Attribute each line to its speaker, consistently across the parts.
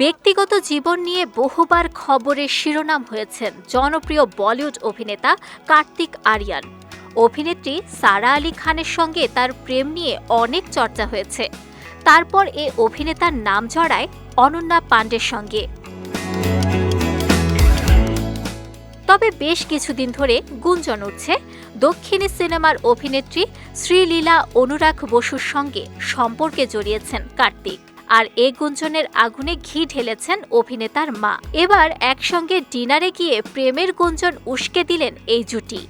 Speaker 1: ব্যক্তিগত জীবন নিয়ে বহুবার খবরের শিরোনাম হয়েছেন জনপ্রিয় বলিউড অভিনেতা কার্তিক আরিয়ান। অভিনেত্রী সারা আলী খানের সঙ্গে তার প্রেম নিয়ে অনেক চর্চা হয়েছে। তারপর এ অভিনেতার নাম জড়ায় অনন্যা পাণ্ডের সঙ্গে। তবে বেশ কিছুদিন ধরে গুঞ্জন উঠছে দক্ষিণী সিনেমার অভিনেত্রী শ্রীলীলা অনুরাগ বসুর সঙ্গে সম্পর্কে জড়িয়েছেন কার্তিক। আর এ গুঞ্জনের আগুনে ঘি ঢেলেছেন অভিনেতার মা। এবার একসঙ্গে ডিনারে গিয়ে প্রেমের গুঞ্জন উস্কে দিলেন এই জুটি।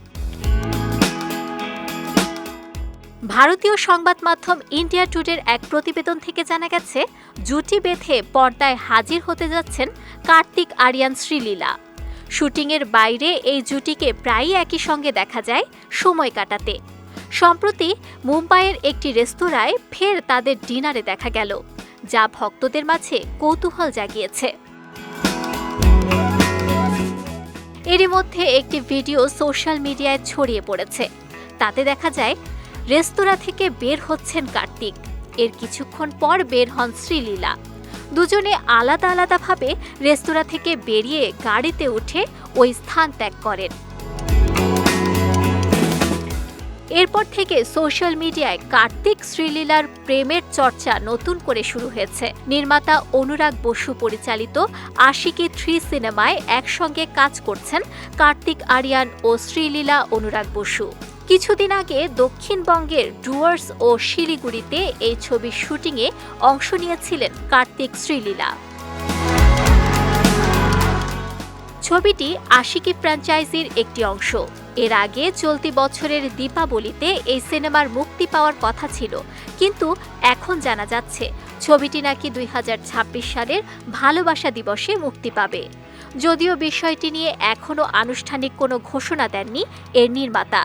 Speaker 1: ভারতীয় সংবাদ মাধ্যম ইন্ডিয়া টুডের এক প্রতিবেদন থেকে জানা গেছে, জুটি বেঁধে পর্দায় হাজির হতে যাচ্ছেন কার্তিক আরিয়ান শ্রীলীলা। শুটিংয়ের বাইরে এই জুটিকে প্রায়ই একই সঙ্গে দেখা যায় সময় কাটাতে। সম্প্রতি মুম্বাইয়ের একটি রেস্তোরাঁয় ফের তাদের ডিনারে দেখা গেল। যা ভক্তদের মাঝে কৌতূহল জাগিয়েছে। এরই মধ্যে একটি ভিডিও সোশ্যাল মিডিয়ায় ছড়িয়ে পড়েছে। তাতে দেখা যায়, রেস্তোরাঁ থেকে বের হচ্ছেন কার্তিক। এর কিছুক্ষণ পর বের হন শ্রীলীলা। দুজনে আলাদা আলাদাভাবে রেস্তোরাঁ থেকে বেরিয়ে গাড়িতে উঠে ওই স্থান ত্যাগ করেন। এরপর থেকে সোশ্যাল মিডিয়ায় কার্তিক শ্রীলীলার প্রেমের চর্চা নতুন করে শুরু হয়েছে। নির্মাতা অনুরাগ বসু পরিচালিত আশিকি থ্রি সিনেমায় একসঙ্গে কাজ করছেন কার্তিক আরিয়ান ও শ্রীলীলা অনুরাগ বসু। কিছুদিন আগে দক্ষিণবঙ্গের ডুয়ার্স ও শিলিগুড়িতে এই ছবির শুটিংয়ে অংশ নিয়েছিলেন কার্তিক শ্রীলীলা। ছবিটি আশিকি ফ্র্যাঞ্চাইজির একটি অংশ। এর আগে চলতি বছরের দীপাবলিতে এই সিনেমার মুক্তি পাওয়ার কথা ছিল, কিন্তু এখন জানা যাচ্ছে ছবিটি নাকি দুই হাজার ছাব্বিশ সালের ভালোবাসা দিবসে মুক্তি পাবে। যদিও বিষয়টি নিয়ে এখনও আনুষ্ঠানিক কোনো ঘোষণা দেননি এর নির্মাতা।